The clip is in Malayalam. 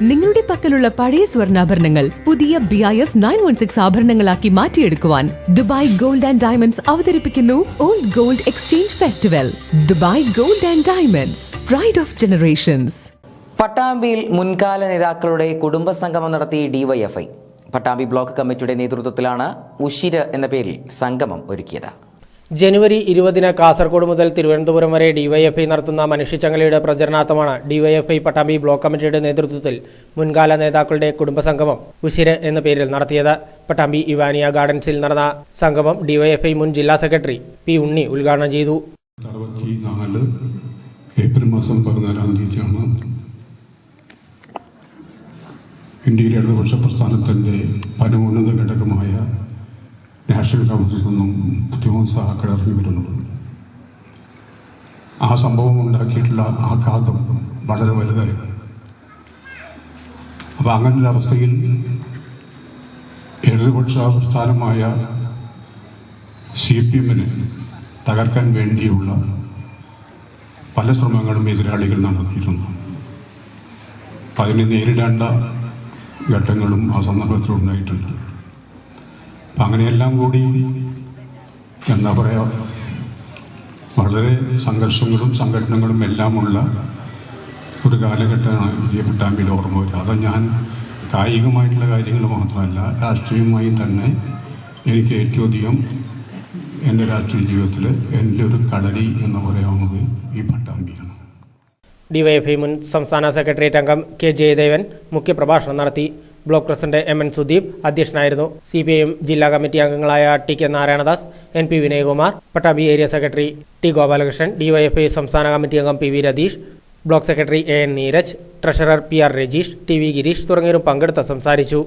നിങ്ങളുടെ പക്കലുള്ള പഴയ സ്വർണാഭരണങ്ങൾ പുതിയ B I S nine one six ആഭരണങ്ങളാക്കി മാറ്റിയെടുക്കുവാൻ ദുബായ് ഗോൾഡ് ആൻഡ് ഡയമണ്ട്സ് അവതരിപ്പിക്കുന്നു old gold exchange festival Dubai gold and diamonds pride of generations പട്ടാമ്പിയിൽ മുൻകാല നേതാക്കളുടെ കുടുംബ സംഗമം നടത്തി ഡിവൈഎഫ്ഐ പട്ടാമ്പി ബ്ലോക്ക് കമ്മിറ്റിയുടെ നേതൃത്വത്തിലാണ് ഉഷിര് എന്ന പേരിൽ സംഗമം ഒരുക്കിയത്. ജനുവരി ഇരുപതിന് കാസർഗോഡ് മുതൽ തിരുവനന്തപുരം വരെ ഡിവൈഎഫ്ഐ നടത്തുന്ന മനുഷ്യച്ചങ്ങലയുടെ പ്രചരണാർത്ഥമാണ് ഡിവൈഎഫ്ഐ പട്ടാമ്പി ബ്ലോക്ക് കമ്മിറ്റിയുടെ നേതൃത്വത്തിൽ മുൻകാല നേതാക്കളുടെ കുടുംബസംഗമം ഉശിര് എന്ന പേരിൽ നടത്തിയത്. പട്ടാമ്പി ഇവാനിയ ഗാർഡൻസിൽ നടന്ന സംഗമം ഡിവൈഎഫ്ഐ മുൻ ജില്ലാ സെക്രട്ടറി പി ഉണ്ണി ഉദ്ഘാടനം ചെയ്തു. ഏപ്രിൽ മാസം പതിനാലാം തീയതിയാണ് ഇന്ത്യയിലെ ഇടതുപക്ഷ പ്രസ്ഥാനത്തിന്റെ പരമോന്നത ഘടകമായ നാഷണൽ കൗൺസിൽ നിന്നും സഹാക്കൾ ഇറങ്ങി വരുന്നത് ആ സംഭവം ഉണ്ടാക്കിയിട്ടുള്ള ആഘാതം വളരെ വലുതായിരുന്നു. അപ്പോൾ അവസ്ഥയിൽ ഇടതുപക്ഷ പ്രസ്ഥാനമായ സി പി എമ്മിനെ തകർക്കാൻ വേണ്ടിയുള്ള പല ശ്രമങ്ങളും എതിരാളികൾ നടത്തിയിരുന്നു അപ്പം അതിനെ നേരിടേണ്ട ഘട്ടങ്ങളും ആ സന്ദർഭത്തിൽ ഉണ്ടായിട്ടുണ്ട് അപ്പം അങ്ങനെയെല്ലാം കൂടി എന്താ പറയുക വളരെ സംഘർഷങ്ങളും സംഘടനകളും എല്ലാമുള്ള ഒരു കാലഘട്ടമാണ് ഈ പട്ടാമ്പിയിൽ ഓർമ്മ വരിക. അത് ഞാൻ കായികമായിട്ടുള്ള കാര്യങ്ങൾ മാത്രമല്ല രാഷ്ട്രീയമായി തന്നെ എനിക്ക് ഏറ്റവും അധികം എന്റെ രാഷ്ട്രീയ ജീവിതത്തിൽ എന്റെ ഒരു കളരി എന്ന് പറയാവുന്നത് ഈ പട്ടാമ്പിയാണ് ഡിവൈഎഫ്ഐ മുൻ സംസ്ഥാന സെക്രട്ടേറിയറ്റ് അംഗം കെ ജയദേവൻ മുഖ്യപ്രഭാഷണം നടത്തി. Block president M N Sudeep അധ്യക്ഷനായിരുന്നു സി പി ഐ ജില്ലാ കമ്മിറ്റി അംഗങ്ങളായ T K Narayanadas N P Vinayakumar Pattambi area secretary T Gopalakrishnan DYFI സംസ്ഥാന കമ്മിറ്റി അംഗം P V Ratheesh block secretary A N Neeraj treasurer P R Rajeesh T V Gireesh തുടങ്ങിയവരും പങ്കെടുത്ത് സംസാരിച്ചു.